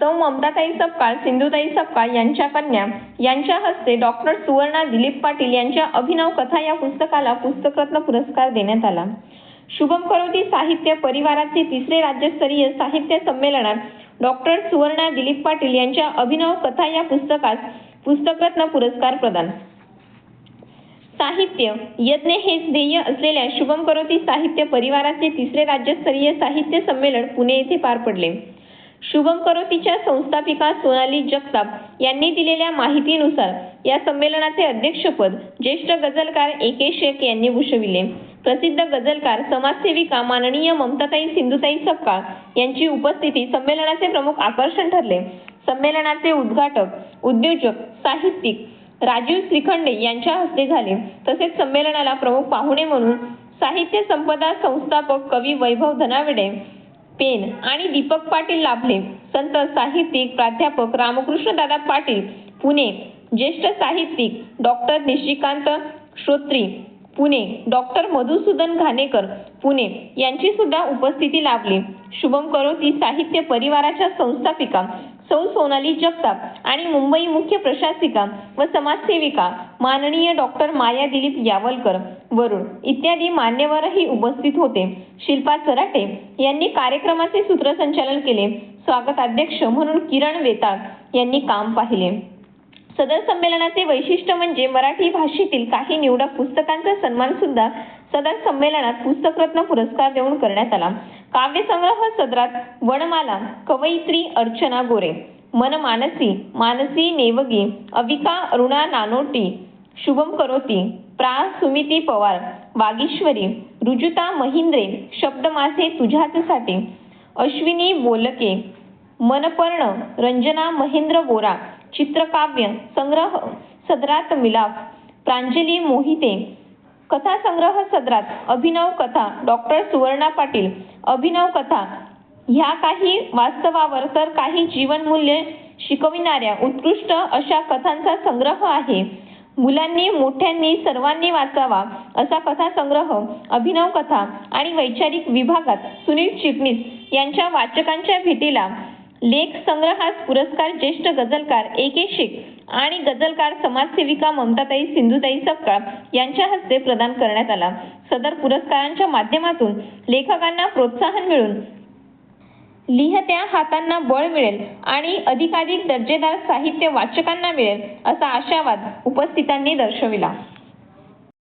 सौ ममताताई सपकाळ सिंधुताई सपकाळ यांच्या कन्या. यांच्या हस्ते डॉक्टर सुवर्णा दिलीप पाटील यांच्या अभिनव कथा या पुस्तकाला पुस्तकरत्न पुरस्कार देण्यात आला. शुभम करोती साहित्य परिवाराचे तिसरे राज्यस्तरीय साहित्य संमेलनात डॉक्टर सुवर्णा दिलीप पाटील यांच्या अभिनव कथा या पुस्तकास पुस्तकरत्न पुरस्कार प्रदान. साहित्य यज्ञ हेच ध्येय असलेल्या शुभम करोती साहित्य परिवाराचे तिसरे राज्यस्तरीय साहित्य संमेलन पुणे येथे पार पडले. शुभंकरोतीच्या संस्थापिका सोनाली जगताप यांनी दिलेल्या माहितीनुसार या संमेलनाचे अध्यक्षपद ज्येष्ठ गझलकार ए के शेख यांनी भूषविले. प्रसिद्ध गझलकार समाजसेविका माननीय ममताताई सिंधुताई सपकाळ यांची उपस्थिती संमेलनाचे प्रमुख आकर्षण ठरले. संमेलनाचे उद्घाटक उद्योजक साहित्यिक राजीव श्रीखंडे यांच्या हस्ते झाले. तसेच संमेलनाला प्रमुख पाहुणे म्हणून साहित्य संपदा संस्थापक कवी वैभव धनावडे पेन आणि दीपक पाटील लाभले. संत साहित्यिक प्राध्यापक रामकृष्ण दादा पाटील पुणे. ज्येष्ठ साहित्यिक डॉक्टर निशिकांत श्रोत्री पुणे. डॉक्टर मधुसूदन घाणेकर पुणे. यांची सुद्धा उपस्थिती लाभली. शुभम करोती साहित्य परिवाराच्या संस्थापिका सौ सोनाली जगताप आणि मुंबई मुख्य प्रशासिका व समाजसेविका माननीय डॉक्टर माया दिलीप यावलकर वरुण इत्यादी मान्यवरही उपस्थित होते. शिल्पा सराटे यांनी कार्यक्रमाचे सूत्रसंचालन केले. स्वागताध्यक्ष म्हणून किरण वेताळ यांनी काम पाहिले. सदर संमेलनाचे वैशिष्ट्य म्हणजे मराठी भाषेतील काही निवडक पुस्तकांचा सन्मान सुद्धा सदर संमेलनात पुस्तकरत्न पुरस्कार देऊन करण्यात आला. काव्यसंग्रह सदरात वनमाला कवयित्री अर्चना गोरे मन मानसी मानसी नेवगी अविका अरुणा नानोटी शुभम करोती प्रा. सुमिती पवार वागीश्वरी रुजुता महिंद्रे शब्द माझे तुझ्याचसाठी अश्विनी बोलके मनपर्ण रंजना महेंद्र बोरा चित्रकाव्य संग्रह सदरात मिलाफ प्रांजली मोहिते कथा संग्रह सदरात अभिनव कथा डॉक्टर सुवर्णा पाटील अभिनव कथा. ह्या काही वास्तवावर तर काही जीवनमूल्य शिकविणाऱ्या उत्कृष्ट अशा कथांचा संग्रह आहे. मुलांनी मोठ्यांनी सर्वांनी वाचावा असा कथा संग्रह अभिनव कथा आणि वैचारिक विभागात सुनील चिटणीस यांच्या वाचकांच्या भेटीला लेख संग्रहास पुरस्कार ज्येष्ठ गझलकार ए के शेख आणि गझलकार समाजसेविका ममताताई सिंधुताई सपकाळ यांच्या हस्ते प्रदान करण्यात आला. सदर पुरस्कारांच्या माध्यमातून लेखकांना प्रोत्साहन मिळून लिहत्या हातांना बळ मिळेल आणि अधिकाधिक दर्जेदार साहित्य वाचकांना मिळेल असा आशावाद उपस्थितांनी दर्शविला.